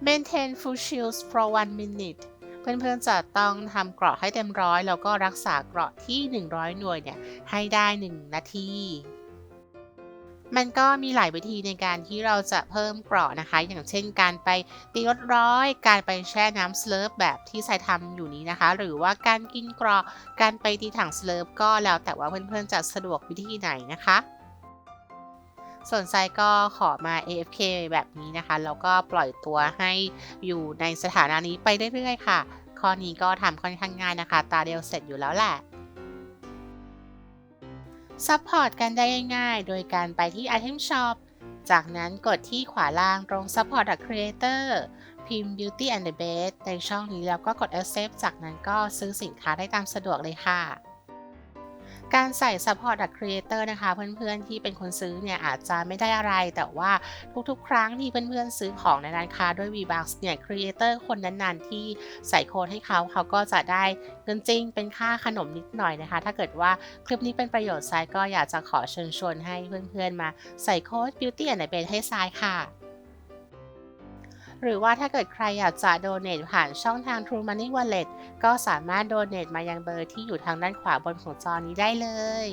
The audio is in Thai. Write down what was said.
maintain full shields for one minute เพื่อนๆจะต้องทำเกราะให้เต็มร้อยแล้วก็รักษาเกราะที่ 100 หน่วยเนี่ยให้ได้ 1 นาทีมันก็มีหลายวิธีในการที่เราจะเพิ่มเกราะนะคะ อย่างเช่นการไปตีรถร้อย การไปแช่น้ำสเลิฟแบบที่ใส่ทำอยู่นี้นะคะ หรือว่าการกินเกราะการไปตีถังสเลิฟก็แล้วแต่ว่าเพื่อนๆจะสะดวกวิธีไหนนะคะ ส่วนไซก็ขอมา AFK แบบนี้นะคะ แล้วก็ปล่อยตัวให้อยู่ในสถานะนี้ไปเรื่อยๆค่ะ ข้อนี้ก็ทำค่อนข้างง่ายนะคะ ตาเดียวเสร็จอยู่แล้วแหละซัพพอร์ตกันได้ง่ายๆ โดยการไปที่ Item Shop จากนั้นกดที่ขวาล่างตรง Support a Creator พิมพ์ Beauty and the Beast ในช่องนี้แล้วก็กด Accept จากนั้นก็ซื้อสินค้าได้ตามสะดวกเลยค่ะ การใส่ Support a Creator นะคะ เพื่อนๆที่เป็นคนซื้อเนี่ยอาจจะไม่ได้อะไร แต่ว่าทุกๆ ครั้งที่เพื่อนๆซื้อของในร้านค้าด้วย V-Bucks เนี่ย Creator คนนั้นๆ ที่ใส่โค้ดให้เขาเขาก็จะได้เงินจริงเป็นค่าขนมนิดหน่อยนะคะ ถ้าเกิดว่าคลิปนี้เป็นประโยชน์ทรายก็อยากจะขอเชิญชวนให้เพื่อนๆมาใส่โค้ด Beauty and the b e a ให้ทรายค่ะ หรือว่าถ้าเกิดใครอยากจะโดเน a ผ่านช่องทาง True Money Wallet ก็สามารถโดเน a มายังเบอร์ที่อยู่ทางด้านขวาบนของจอนี้ได้เลย